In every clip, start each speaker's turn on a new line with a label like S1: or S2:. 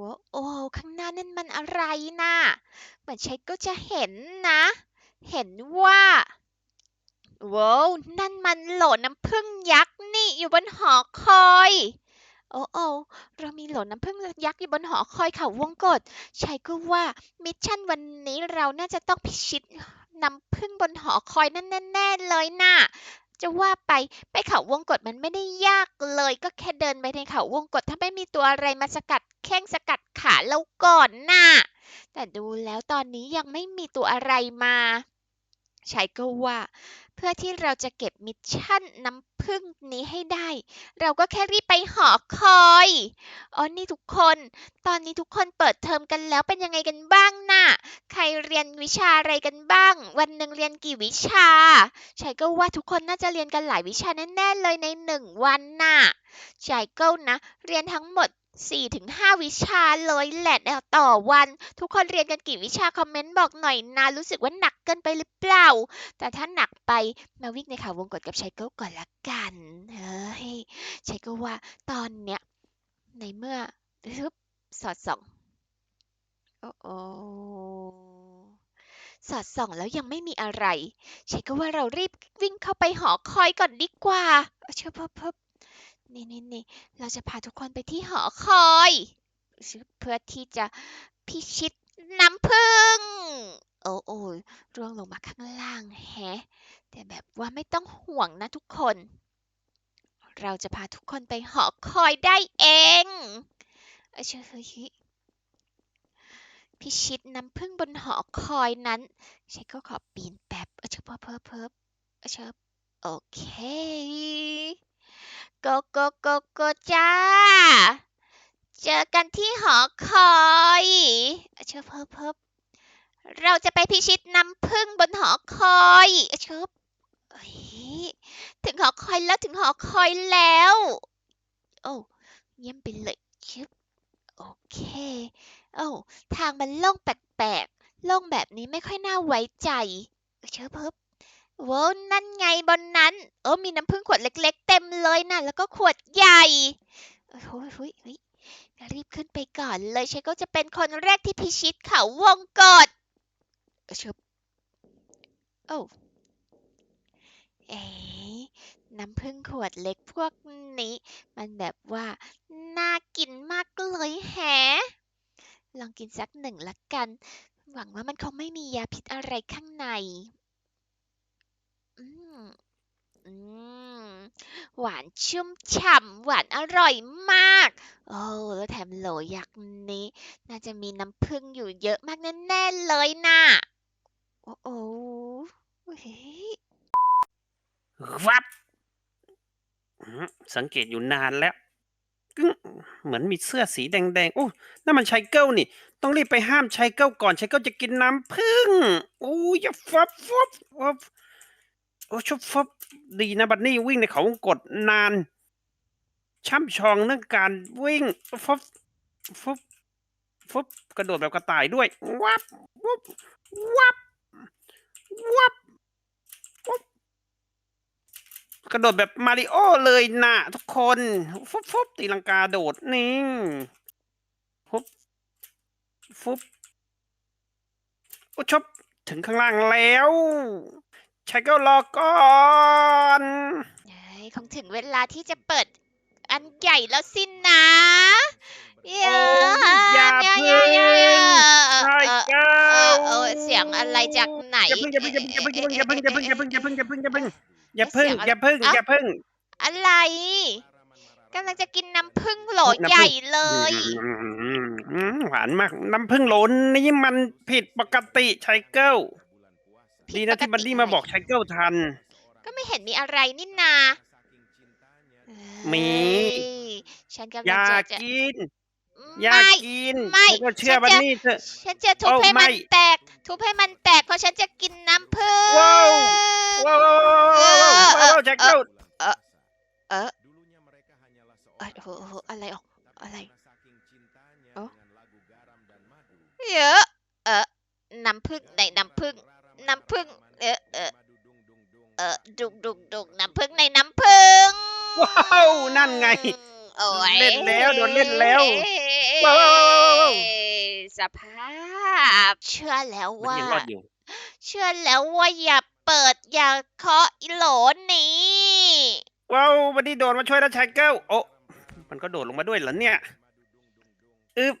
S1: ว้าโอ้ข้างหน้านั่นมันอะไรน่ะ เหมือนฉันก็จะเห็นนะ เห็นว่าว้าวนั่นมันโหลน้ำผึ้งยักษ์นี่อยู่บนหอคอย โอ้โอ้เรามีโหลน้ำผึ้งยักษ์อยู่บนหอคอยเขาวงกตฉันก็ว่ามิชชั่นวันนี้เราน่าจะต้องพิชิตน้ำผึ้งบนหอคอยนั่นแน่ๆเลยน่ะ จะว่าไปไปเขาวงกฏมันไม่ได้ยากเลย ก็แค่เดินไปในเขาวงกฏถ้าไม่มีตัวอะไรมาสกัดแข้งสกัดขาเราก่อนน่ะแต่ดูแล้วตอนนี้ยังไม่มีตัวอะไรมาชัยก็ว่า เพื่อที่เราจะเก็บมิชชั่นน้ำ พึ่งนี้ให้ได้ เราก็แค่รีบไปหอคอยอ๋อนี่ทุกคน ตอนนี้ทุกคนเปิดเทอมกันแล้วเป็นยังไงกันบ้างน่ะ ใครเรียนวิชาอะไรกันบ้าง วันหนึ่งเรียนกี่วิชาชัยก็ว่าทุกคนน่าจะเรียนกันหลายวิชาแน่ๆเลยในหนึ่งวันน่ะชัยก็นะ เรียนทั้งหมด 4-5วิชาเลยแหละต่อวัน ทุกคนเรียนกันกี่วิชาคอมเมนต์บอกหน่อยนะ รู้สึกว่าหนักเกินไปหรือเปล่า แต่ถ้าหนักไปมาวิ่งในเขาววงกตกับชัยเกิลก่อนละกันเฮ้ยชัยก็ว่าตอนเนี้ยในเมื่อฮึบสอดส่องโอ้โอสอดส่องแล้วยังไม่มีอะไรชัยก็ว่าเรารีบวิ่งเข้าไปหอคอยก่อนดีกว่าเอาเชื่อเพิ่มเพิ่ม นี่นี่นี่เราจะพาทุกคนไปที่หอคอย เพื่อที่จะพิชิตน้ำผึ้งโอ้โอ้ร่วงลงมาข้างล่างแฮะ แต่แบบว่าไม่ต้องห่วงนะทุกคน เราจะพาทุกคนไปหอคอยได้เองเอ้ยเชื่อเฮ้ยพิชิตน้ำผึ้งบนหอคอยนั้นฉันก็ขอปีนแป๊บเออเชิบเพิ่มเพิ่มเพิ่มเออเชิบโอเค โกโกโกโกจ้า เจอกันที่หอคอยเอเชิบเพิ่มเพิ่มเราจะไปพิชิตน้ำผึ้งบนหอคอยเอเชิบเอ้ยถึงหอคอยแล้วถึงหอคอยแล้ว โอ้เยี่ยมไปเลยชึบโอเค โอ้ทางมันโล่งแปลกๆโล่งแบบนี้ไม่ค่อยน่าไว้ใจเออเชิบ เพิ่มว้าวนั่นไงบนนั้นเออมีน้ำผึ้งขวดเล็ก ๆ เต็มเลยนะแล้วก็ขวดใหญ่โอ้โหเฮ้ยเฮ้ยรีบขึ้นไปก่อนเลยฉันก็จะเป็นคนแรกที่พิชิตเขาวงกตเออเชิบโอ้เอ๊ะน้ำผึ้งขวดเล็กพวกนี้ มันแบบว่า น่ากินมากเลยแฮะลองกินสักหนึ่งละกัน หวังว่ามันคงไม่มียาพิษอะไรข้างใน อืม หวานชุ่มฉ่ำหวานอร่อยมาก โอ้แล้วแถมโหลยักษ์นี้ น่าจะมีน้ำผึ้งอยู่เยอะมากแน่ๆเลยน่ะ โอ้โอ้เฮ้ย
S2: วับอืมสังเกตอยู่นานแล้วกึ้งเหมือนมีเสื้อสีแดงๆโอ้นั่นมันชายเกิลนี่ ต้องรีบไปห้ามชายเกิลก่อนชายเกิลจะกินน้ำผึ้งโอ้ยอย่าฟับฟับฟับ โอ้ชุบฟับดีนะบัดนี้วิ่งในเขาวงกดนาน ช่ำชองเรื่องการวิ่งฟับฟับฟับกระโดดแบบกระต่ายด้วย วับวับวับวับวับกระโดดแบบมาริโอเลยนะทุกคนฟุบฟุบตีลังกาโดดนี่ฟุบฟุบโอ้ชบถึงข้างล่างแล้ว ชายก็รอก่อน
S1: เฮ้ยคงถึงเวลาที่จะเปิดอันใหญ่แล้วสินะเย
S2: โอ้
S1: อะ
S2: ยอย่า
S1: เยอะ
S2: เพึ่
S1: เย
S2: ง
S1: อะเยอะ
S2: ชาย
S1: เออ
S2: เก้า
S1: เออเออเสียงอะไรจากไหน
S2: อย่าพึ่งอย่าพึ่งอย่าพึ่งอย่าพึ่งอย่าพึ่งอย่าพึ่งอย่าพึ่งอย่าพึ่งอย่าพึ่งอย่าพึ่งอย่าพึ่งอย่าพึ่งอย่าพึ่ง
S1: อะไรกำลังจะกินน้ำผึ้งโหล
S2: น้ำผึ้ง
S1: ใหญ่เลย
S2: อืมหวานมากน้ำผึ้งโหลนนี้มันผิดปกติชายเกิล ดีนะที่บันดี้มาบอกชายเกิลทัน
S1: ก็ไม่เห็นมีอะไรนี่นา
S2: มี
S1: เอ้ยฉันกำ
S2: อ
S1: ลัง
S2: ย่า
S1: จะจะ
S2: กิน อย่า
S1: ไม่
S2: กิน
S1: ไม่
S2: ชายเกิลเชื่อ
S1: ฉันจะ
S2: บันนี่เถอะ
S1: ฉันจะทุบ
S2: โอ้
S1: ให้มัน
S2: ไม่
S1: แตก ทุบให้มันแตกเพราะฉันจะกินน้ำผึ้ง
S2: ว้าวว้าวว้าวว้าวว้าวว้าวชายเกิล
S1: เออเออโอ้โหโอ้โหอะไรออกอะไรเอ้าเยอะเออน้ำผึ้งไหนน้ำผึ้ง น้ำผึ้งเออเออเออดุกดุกดุกน้ำผึ้งในน้ำผึ้ง
S2: ว้าวนั่นไง
S1: โอ้ย
S2: เล่นแล้วโดนเล่นแล้วว้าวว้าวว้าว
S1: สภาพ เชื่อแล้ว
S2: มัน
S1: ว่า
S2: ยังรอดอยู่
S1: เชื่อแล้วว่าอย่าเปิดอย่าเคาะอีโหลนี้
S2: ว้าวบันนี่โดดมาช่วยแล้วชายเกิลโอ้มันก็โดดลงมาด้วยเหรอเนี่ยอึบ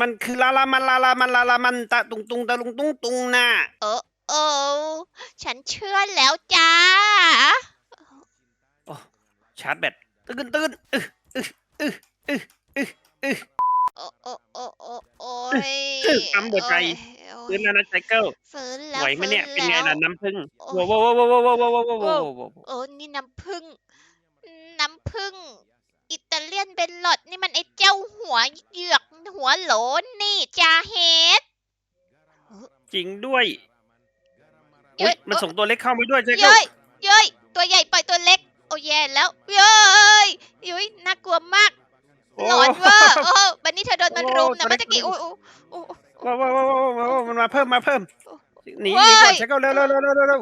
S2: มันคือลาลามันลาลามันลาลามันตะตุงตุงตะลุงตุงตุงน่ะ
S1: เออเออฉันเชื่อแล้วจ้า
S2: โอ้ชาร์จแบตตื่นตื่นอึอึอึอึอึอึ
S1: โอ้โอ้โอ้โอ้โอ้ย
S2: อื้อปั๊มหัวใจ
S1: โอ้ย
S2: ตื่นแล้วนะชายเกิล
S1: ฟื้นแล้ว
S2: ไหวไหมเนี่ย
S1: ฟื้
S2: เป็นไง
S1: แล้
S2: ล่ะ
S1: ว
S2: น้ำผึ้ง
S1: โอ้
S2: ว้าวยว้าวว้าวว้าวว้าวว้าวว้าวว้าวว้าว
S1: โอ้นี่น้ำผึ้ง น้ำผึ้งอิ ตาเลียนเบลลอดนี่มันไอ้เจ้าหัวเหยือกหัวโหลนนี่จาเฮด
S2: จริงด้วย
S1: เอ้
S2: อุ๊
S1: ย
S2: ยมันส่งตัวเล็กเข้ามาด้วยชายเกิล
S1: เย้ยเย้ยตัวใหญ่ปล่อยตัวเล็ก โอ้แย่แล้วเย้ยยุ้ยน่ากลัวมาก
S2: โอ้
S1: หลอนเวอร์โอ้บันนี้เธอโดนมัน
S2: โอ้
S1: รุมนะ
S2: ตัว
S1: เมื่อ
S2: เล็ก
S1: กี้
S2: ตัว
S1: โอ้
S2: เล็ก
S1: โอ้โอ้โอ้
S2: ว้าวว้าวว้าวว้าวว้าวมันมาเพิ่มมาเพิ่มหนี
S1: เว้
S2: ห
S1: ย
S2: นีก่อนชายเกิลเร็วเร็วเร็วเร็วเร็วเร็ว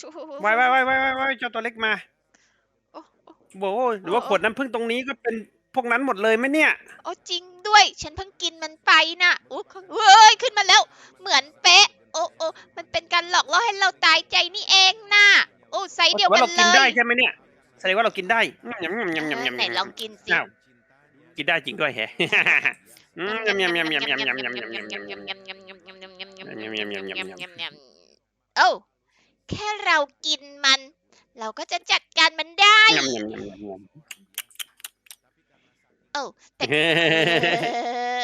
S1: โอ้
S2: ไว้ไว้ไว้ไว้ไว้ไว้เจ้าตัวเล็กมา
S1: โอ้ โอ้
S2: โว้ยหรือว่าขวดน้ำผึ้งตรงนี้ก็เป็นพวกนั้นหมดเลยไหมเนี่ย
S1: โอ้จริงด้วย ฉันเพิ่งกินมันไปน่ะโอ้เฮ้ยขึ้นมาแล้ว เหมือนเป๊ะ โอ้โอ้มันเป็นการหลอกล่อให้เราตายใจนี่เองน่ะโอ้ไซส์เดียว
S2: ว่า
S1: กัน
S2: เรา
S1: เล
S2: กินได้
S1: ย
S2: ใช่ไหมเนี่ยแสดงว่าเรากินได้ยำยำยำยำยำยำ
S1: ไหนลองกินสิ
S2: อ้าวกินได้จริงด้วยแฮะ อืมยำยำยำยำยำยำยำยำยำยำยำยำ
S1: โอ้แค่เรากินมัน เราก็จะจัดการมันได้
S2: ยำยำยำยำยำ
S1: เออ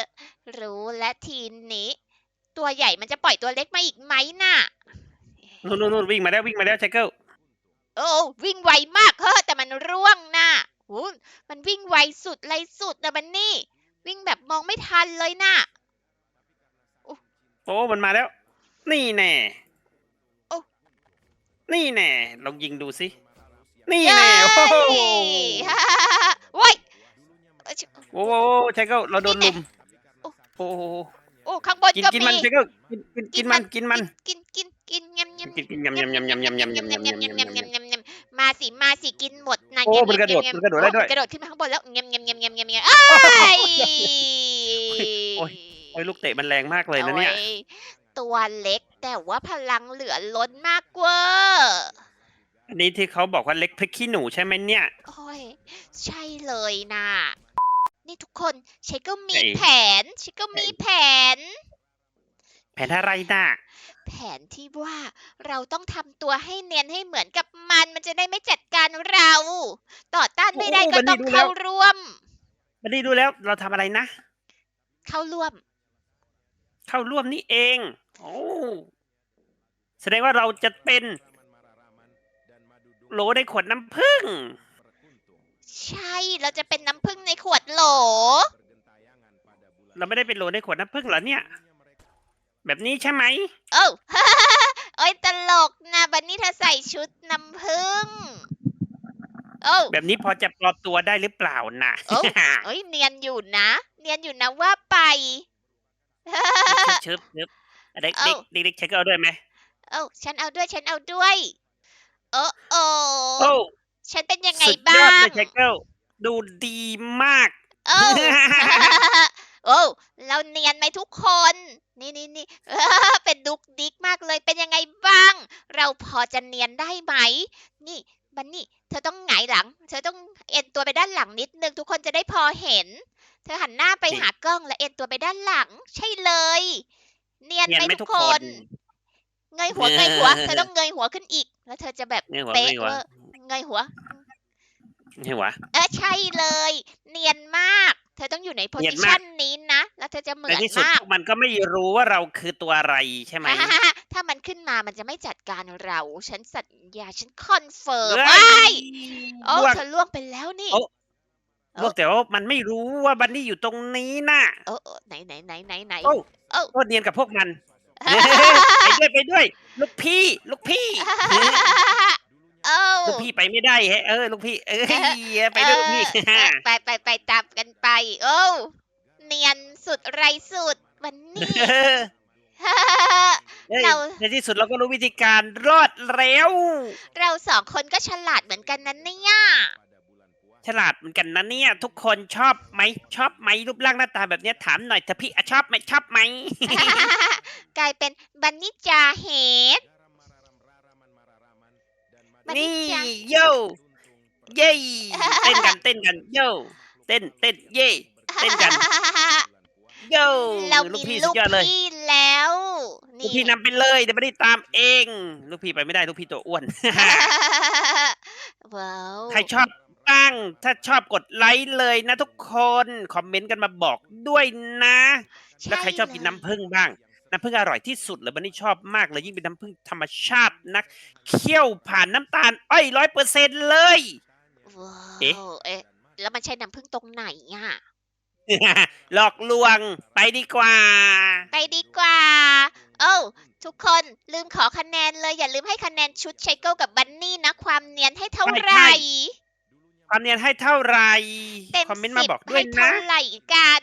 S1: รู้และทีนี้ ตัวใหญ่มันจะปล่อยตัวเล็กมาอีกไหมน่ะ
S2: นู่นนู่นนู่นวิ่งมาแล้ววิ่งมาแล้วชายเกิล
S1: โอ้วิ่งไวมากเฮ้อแต่มันร่วงน่ะโอ้มันวิ่งไวสุดไรสุดนะบันนี่ วิ่งแบบมองไม่ทันเลยน่ะ
S2: โอ้มันมาแล้ว นี่แน่
S1: โอ้
S2: นี่แน่ลองยิงดูสิ นี่
S1: เย้
S2: แน่โอ้โห
S1: ฮ่าฮ่าฮ่าฮ่าโว้ย
S2: โอ้โหชายเกิลเราโดนลุม
S1: โอ้
S2: โอ้โห
S1: โอ้ข้างบน
S2: กิน
S1: ก็
S2: กิน
S1: มี
S2: มันชายเกิลกินกินกินมันกินมัน
S1: กินกินกินยำยำ
S2: กินกินยำยำยำยำยำยำยำยำยำยำยำยำยำ
S1: ยำมาสิมาสิกินหมดนะ
S2: โอ้
S1: ยำ
S2: มันกระโดด
S1: ยำยำ
S2: มันกระโดดได้ด้วย
S1: กระโดดขึ้นมาข้างบนแล้วยำยำยำยำยำยำอ้าย
S2: โอ้ย โอ้ยลูกเตะมันแรงมากเลยนะเนี่ย
S1: โอ้ ตัวเล็ก แต่ว่าพลังเหลือล้นมากเวอร์
S2: อันนี้ที่เขาบอกว่าเล็กพริกขี้หนูใช่ไหมเนี่ย
S1: โอ้ยใช่เลยนะนี่ทุกคนฉันก็มี
S2: ไอ้
S1: แผนฉันก็มีแผน
S2: แผนอะไรน่ะ
S1: แผนที่ว่าเราต้องทำตัวให้เนียนให้เหมือนกับมันมันจะได้ไม่จัดการเรา ต่อต้านไม่ได้
S2: โอ้
S1: ก็
S2: บันนี่
S1: ต้อง
S2: ดูแล้ว
S1: เข้าร่วม
S2: บันนี้ดูแล้วเราทำอะไรนะ
S1: เข้าร่วม
S2: เข้าร่วมนี่เอง โอ้แสดงว่าเราจะเป็นโหลในขวดน้ำผึ้ง
S1: ใช่ เราจะเป็นน้ำผึ้งในขวดโหล
S2: เราไม่ได้เป็นโหลในขวดน้ำผึ้งเหรอเนี่ย แบบนี้ใช่ไหม
S1: โอ้โอ้ยตลกนะบันนี่เธอใส่ชุดน้ำผึ้ง โอ้
S2: แบบนี้พอจะปลอมตัวได้หรือเปล่านะ
S1: โอ้เอ้ยเนียนอยู่นะ เนียนอยู่นะว่าไป
S2: ชึบชึบเด็ก
S1: เอ้า
S2: เด็กเด็กเช็คเอาด้วยไหม
S1: เอ้าฉันเอาด้วยฉันเอาด้วย โอ้โอ้
S2: โอ้
S1: ฉันเป็นยังไง
S2: สุดย
S1: บ้า
S2: อด
S1: ง
S2: เลยเช็คเอาดูดีมาก
S1: โอ้ โอ้เราเนียนไหมทุกคน นี่นี่นี่ เป็นดุกดิกมากเลย เป็นยังไงบ้าง เราพอจะเนียนได้ไหม นี่ บันนี่ เธอต้องหงายหลัง เธอต้องเอ็นตัวไปด้านหลังนิดนึง ทุกคนจะได้พอเห็น เธอหันหน้าไป
S2: นี่
S1: หากล้องและเอ็นตัวไปด้านหลัง ใช่เลย เนียน
S2: เนียน
S1: ไหม
S2: ไหม
S1: ทุ
S2: ทุ
S1: ก
S2: ก
S1: ค
S2: คน น
S1: เงยหัวเงยหัว เธอต้องเงยหัวขึ้นอีก แล้วเธอจะแบบ
S2: เงยหัว
S1: เป๊ะ
S2: เงยหัว
S1: เวอร์เงยหัว
S2: เห็นวะ
S1: เออใช่เลย เนียนมาก เธอต้องอยู่ในโพ
S2: เนี
S1: สิ
S2: ยนมาก
S1: ชันนี้นะ แล้วเธอจะเหมื
S2: ใน
S1: อน
S2: ที่สุด
S1: มาก
S2: พวกมันก็ไม่รู้ว่าเราคือตัวอะไรใช่ไหม
S1: ถ้ามันขึ้นมามันจะไม่จัดการเรา ฉันสัญญา ฉันคอนเฟิร์ม
S2: เฮ้
S1: ว้าย
S2: ย
S1: โอ้
S2: ล่วง
S1: เธอล่วงไปแล้วนี่
S2: โอ้ พวกแต่ว่ามันไม่รู้ว่าบันนี่อยู่ตรงนี้น่ะ
S1: เออเออไหนไหนไหนไหนไหน
S2: โอ้
S1: โอ้
S2: โคตรเนียนกับพวกมัน ไปด้วยไปด้วย ลูกพี่ ลูกพี่
S1: โอ้
S2: ลูกพี่ไปไม่ได้แฮะเออลูกพี่ เออไปด้วยลูกพี่
S1: เออไปไปไปตามกันไป โอ้เนียนสุดไรสุดวันนี้
S2: เฮ้ย
S1: เรา
S2: ในที่สุดเราก็รู้วิธีการรอดแล้ว
S1: เราสองคนก็ฉลาดเหมือนกันนะเนี่ย
S2: ฉลาดเหมือนกันนะเนี่ย ทุกคนชอบไหมชอบไหมรูปร่างหน้าตาแบบเนี้ยถามหน่อยเถอะพี่อะชอบไหมชอบไหม
S1: กลายเป็นบันนี่จาเฮดมันนี่
S2: นี่
S1: จ้ะ
S2: โย่เย่เต้นกันเต้นกันโย่เต้นเต้นเย่เต้นกันโย่
S1: เรา
S2: ลู
S1: มี
S2: กพี่
S1: ลู
S2: สุ
S1: ก
S2: ดยอดเลย
S1: พี่แล้ว
S2: ลูกพี่นำไปเลยเดี๋ยวไม่ได้ตามเอง ลูกพี่ไปไม่ได้ลูกพี่ตัวอ้วน
S1: ว้าว
S2: ใครชอบ บ้าง ถ้าชอบกดไลค์เลยนะทุกคน คอมเมนต์กันมาบอกด้วยนะ แล้วใครชอบกินน้ำผึ้งบ้าง น้ำผึ้งอร่อยที่สุดเลยบันนี่ชอบมากเลยยิ่งเป็นน้ำผึ้งธรรมชาตินัก เคี่ยวผ่านน้ำตาลอ้อยร้อยเปอร์เซ็นเลย
S1: ว้า
S2: เอ๊ะ
S1: วเอ๊ะ แล้วมันใช้น้ำผึ้งตรงไหนอะ
S2: หลอกลวงไปดีกว่า
S1: ไปดีกว่า โอ้าทุกคนลืมขอคะแนนเลย อย่าลืมให้คะแนนชุดไชเกิลกับบันนี่นะ ความเนียนให้เท่า
S2: ใช่
S1: ไหร่
S2: ใช่ ความเนียนให้เท่าไหร่
S1: เต็ม
S2: คอมเมนต์
S1: สิ
S2: มา
S1: บ
S2: บอกด้วย
S1: ให้เท่า
S2: นะ
S1: ไหร่กัน